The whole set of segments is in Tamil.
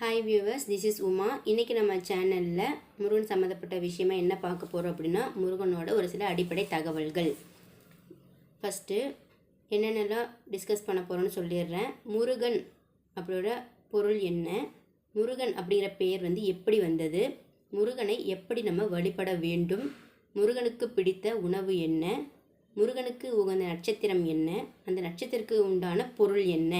Hi viewers this is Uma இன்றைக்கி நம்ம சேனலில் முருகன் சம்மந்தப்பட்ட விஷயமா என்ன பார்க்க போகிறோம் அப்படின்னா முருகனோட ஒரு சில அடிப்படை தகவல்கள். ஃபஸ்ட்டு என்னென்னலாம் டிஸ்கஸ் பண்ண போகிறோன்னு சொல்லிடுறேன். முருகன் அப்படியோட பொருள் என்ன? முருகன் அப்படிங்கிற பெயர் வந்து எப்படி வந்தது? முருகனை எப்படி நம்ம வழிபட வேண்டும்? முருகனுக்கு பிடித்த உணவு என்ன? முருகனுக்கு உகந்த நட்சத்திரம் என்ன? அந்த நட்சத்திரத்துக்கு உண்டான பொருள் என்ன?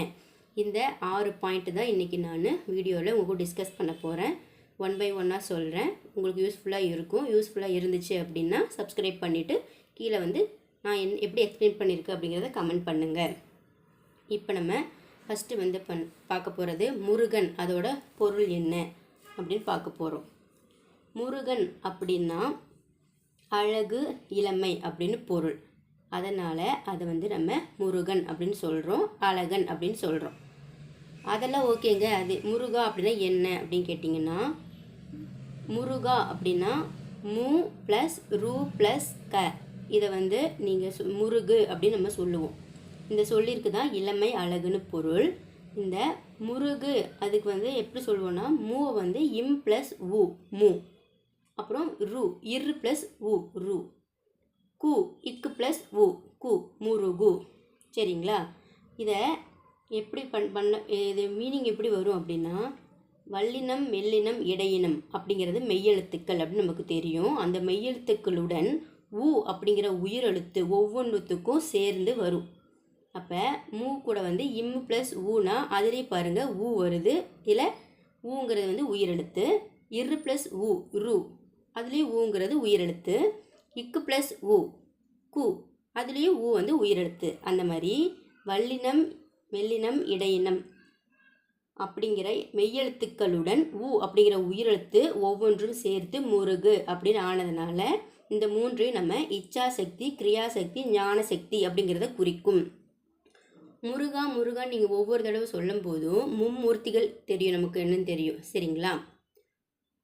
இந்த ஆறு பாயிண்ட்டு தான் இன்றைக்கி நான் வீடியோவில் உங்களுக்கு டிஸ்கஸ் பண்ண போகிறேன் ஒன் பை ஒன்னாக சொல்கிறேன் உங்களுக்கு யூஸ்ஃபுல்லாக இருக்கும். யூஸ்ஃபுல்லாக இருந்துச்சு அப்படின்னா சப்ஸ்கிரைப் பண்ணிவிட்டு கீழே வந்து நான் என் எப்படி எக்ஸ்பிளைன் பண்ணியிருக்கேன் அப்படிங்கிறத கமெண்ட் பண்ணுங்கள் இப்போ நம்ம ஃபஸ்ட்டு வந்து பண் பார்க்க போகிறது முருகன் அதோட பொருள் என்ன அப்படின்னு பார்க்க போகிறோம் முருகன் அப்படின்னா அழகு இளமை அப்படின்னு பொருள். அதனால் அதை வந்து நம்ம முருகன் அப்படின்னு சொல்கிறோம் அழகன் அப்படின்னு சொல்கிறோம் அதெல்லாம் ஓகேங்க. அது முருகா அப்படின்னா என்ன அப்படின்னு கேட்டிங்கன்னா முருகா அப்படின்னா மு ப்ளஸ் ரூ ப்ளஸ் க. இதை வந்து நீங்கள் சொ முருகு அப்படின்னு நம்ம சொல்லுவோம். இந்த சொல்லிற்கு தான் இளமை அழகுன்னு பொருள். இந்த முருகு அதுக்கு வந்து எப்படி சொல்லுவோன்னா மூவை வந்து இம் ப்ளஸ் உ மு. அப்புறம் ரு இரு ப்ளஸ் உ ரூ. கு இக்கு ப்ளஸ் உ கு முருகு சரிங்களா? இதை எப்படி பண் பண்ண இது மீனிங் எப்படி வரும் அப்படின்னா வல்லினம் மெல்லினம் இடையினம் அப்படிங்கிறது மெய்யெழுத்துக்கள் அப்படின்னு நமக்கு தெரியும். அந்த மெய்யெழுத்துக்களுடன் உ அப்படிங்கிற உயிரெழுத்து ஒவ்வொன்றுத்துக்கும் சேர்ந்து வரும். அப்போ மூ கூட வந்து இம் ப்ளஸ் ஊனா அதிலே பாருங்கள் ஊ வருது. இதில் ஊங்கிறது வந்து உயிரெழுத்து இரு ப்ளஸ் ஊ ரு. அதுலேயும் ஊங்கிறது உயிரெழுத்து. இக்கு ப்ளஸ் உ கு. அதுலேயும் ஊ வந்து உயிரெழுத்து. அந்த மாதிரி வல்லினம் மெல்லினம் இடையினம் அப்படிங்கிற மெய்யெழுத்துக்களுடன் ஊ அப்படிங்கிற உயிரெழுத்து ஒவ்வொன்றும் சேர்த்து முருகு அப்படின்னு ஆனதுனால இந்த மூன்றையும் நம்ம இச்சா சக்தி கிரியாசக்தி ஞான சக்தி அப்படிங்கிறத குறிக்கும். முருகா முருகா நீங்கள் ஒவ்வொரு தடவை சொல்லும் போதும் மும்மூர்த்திகள் தெரியும் நமக்கு என்னன்னு தெரியும். சரிங்களா?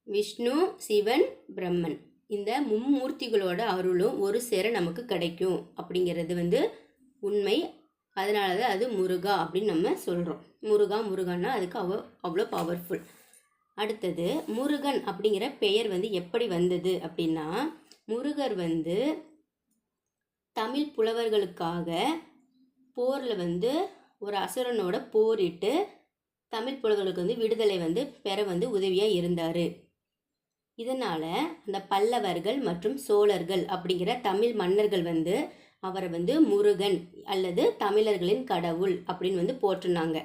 விஷ்ணு சிவன் பிரம்மன். இந்த மும்மூர்த்திகளோட அருளும் ஒரு சேர நமக்கு கிடைக்கும் அப்படிங்கிறது வந்து உண்மை. அதனால தான் அது முருகா அப்படின்னு நம்ம சொல்கிறோம் முருகா முருகன்னா அதுக்கு அவ்வளோ அவ்வளோ பவர்ஃபுல் அடுத்தது முருகன் அப்படிங்கிற பெயர் வந்து எப்படி வந்தது அப்படின்னா முருகர் வந்து தமிழ் புலவர்களுக்காக போரில் வந்து ஒரு அசுரனோட போரிட்டு தமிழ் புலவர்களுக்கு வந்து விடுதலை வந்து பெற வந்து உதவியாக இருந்தார். இதனால் அந்த பல்லவர்கள் மற்றும் சோழர்கள் அப்படிங்கிற தமிழ் மன்னர்கள் வந்து அவரை வந்து முருகன் அல்லது தமிழர்களின் கடவுள் அப்படின்னு வந்து போற்றுனாங்க.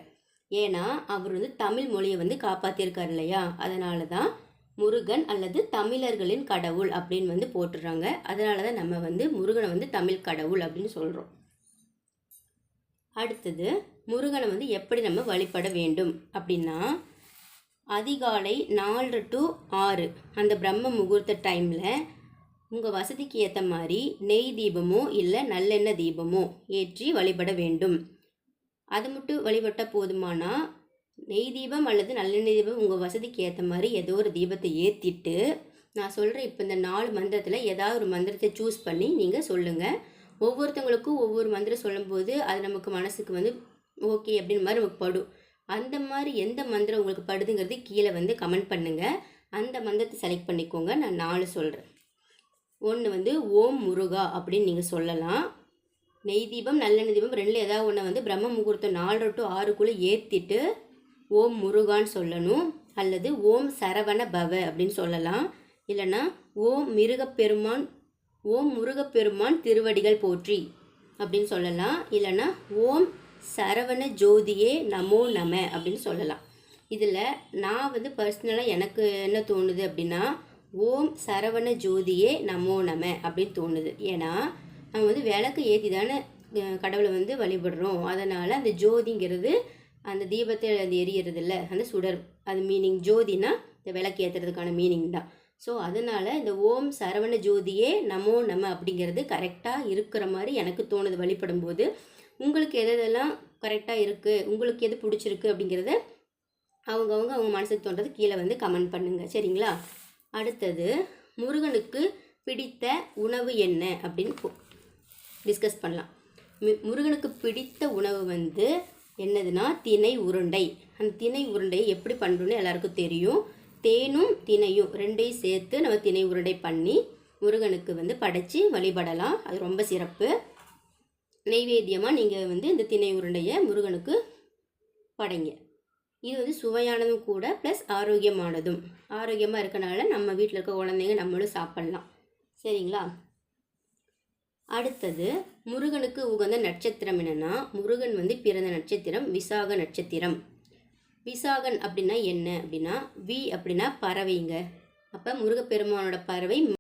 ஏன்னா அவர் வந்து தமிழ் மொழியை வந்து காப்பாற்றிருக்கார் இல்லையா? அதனால தான் முருகன் அல்லது தமிழர்களின் கடவுள் அப்படின்னு வந்து போட்டுடுறாங்க அதனால தான் நம்ம வந்து முருகனை வந்து தமிழ் கடவுள் அப்படின்னு சொல்கிறோம் அடுத்தது முருகனை வந்து எப்படி நம்ம வழிபட வேண்டும் அப்படின்னா அதிகாலை நாலு டு ஆறு. அந்த பிரம்ம முகூர்த்த டைமில் உங்கள் வசதிக்கு ஏற்ற மாதிரி நெய் தீபமோ இல்லை நல்லெண்ணெய் தீபமோ ஏற்றி வழிபட வேண்டும். அது மட்டும் வழிபட்டால் போதுமானா நெய் தீபம் அல்லது நல்லெண்ணெய் தீபம் உங்கள் வசதிக்கு ஏற்ற மாதிரி ஏதோ ஒரு தீபத்தை ஏற்றிட்டு நான் சொல்கிறேன் இப்போ இந்த நாலு மந்திரத்தில் ஏதாவது ஒரு மந்திரத்தை சூஸ் பண்ணி நீங்கள் சொல்லுங்கள் ஒவ்வொருத்தவங்களுக்கும் ஒவ்வொரு மந்திரம் சொல்லும்போது அது நமக்கு மனசுக்கு வந்து ஓகே அப்படின்னு மாதிரி நமக்கு படும். அந்த மாதிரி எந்த மந்திரம் உங்களுக்கு படுதுங்கிறது கீழே வந்து கமெண்ட் பண்ணுங்கள் அந்த மந்திரத்தை செலக்ட் பண்ணிக்கோங்க. நான் நாலு சொல்கிறேன் ஒன்று வந்து ஓம் முருகா அப்படின்னு நீங்கள் சொல்லலாம். நெய் தீபம் நல்லெண்ணெய் தீபம் ரெண்டில் ஏதாவது ஒன்று வந்து பிரம்ம முகூர்த்தம் நாலு டு ஆறுக்குள்ளே ஏற்றிட்டு ஓம் முருகான்னு சொல்லணும். அல்லது ஓம் சரவண பவ அப்படின்னு சொல்லலாம். இல்லைன்னா ஓம் மிருகப்பெருமான் ஓம் முருகப்பெருமான் திருவடிகள் போற்றி அப்படின்னு சொல்லலாம். இல்லைன்னா ஓம் சரவண ஜோதியே நமோ நம அப்படின்னு சொல்லலாம். இதில் நான் வந்து பர்சனலாக எனக்கு என்ன தோணுது அப்படின்னா ஓம் சரவண ஜோதியே நமோ நம அப்படின்னு தோணுது. ஏன்னா நம்ம வந்து விளக்கு ஏற்றி தானே கடவுளை வந்து வழிபடுறோம். அதனால் அந்த ஜோதிங்கிறது அந்த தீபத்தை அது எரியறது இல்லை அந்த சுடர் அது மீனிங் ஜோதினா இந்த விளக்கு ஏற்றுறதுக்கான மீனிங் தான். ஸோ அதனால் இந்த ஓம் சரவண ஜோதியே நமோ நம அப்படிங்கிறது கரெக்டாக இருக்கிற மாதிரி எனக்கு தோணுது வழிபடும் போது உங்களுக்கு எது எதெல்லாம் கரெக்டாக இருக்குது உங்களுக்கு எது பிடிச்சிருக்கு அப்படிங்கிறத அவங்கவுங்க அவங்க மனசுக்கு தோன்றது கீழே வந்து கமெண்ட் பண்ணுங்கள் சரிங்களா? அடுத்தது முருகனுக்கு பிடித்த உணவு என்ன அப்படின்னு டிஸ்கஸ் பண்ணலாம். மு- முருகனுக்கு பிடித்த உணவு வந்து என்னதுன்னா தினை உருண்டை. அந்த திணை உருண்டையை எப்படி பண்ணுறோன்னு எல்லாருக்கும் தெரியும். தேனும் தினையும் ரெண்டையும் சேர்த்து நம்ம தினை உருண்டை பண்ணி முருகனுக்கு வந்து படைச்சி வழிபடலாம். அது ரொம்ப சிறப்பு. நெய்வேத்தியமாக நீங்கள் வந்து இந்த திணை உருண்டையை முருகனுக்கு படைங்க. இது வந்து சுவையானதும் கூட ப்ளஸ் ஆரோக்கியமானதும். ஆரோக்கியமாக இருக்கனால நம்ம வீட்டில் இருக்க குழந்தைங்க நம்மளும் சாப்பிட்லாம். சரிங்களா? அடுத்தது முருகனுக்கு உகந்த நட்சத்திரம் என்னன்னா முருகன் வந்து பிறந்த நட்சத்திரம் விசாக நட்சத்திரம். விசாகன் அப்படின்னா என்ன? அப்படின்னா வி அப்படின்னா பறவைங்க. அப்போ முருகப்பெருமானோட பறவை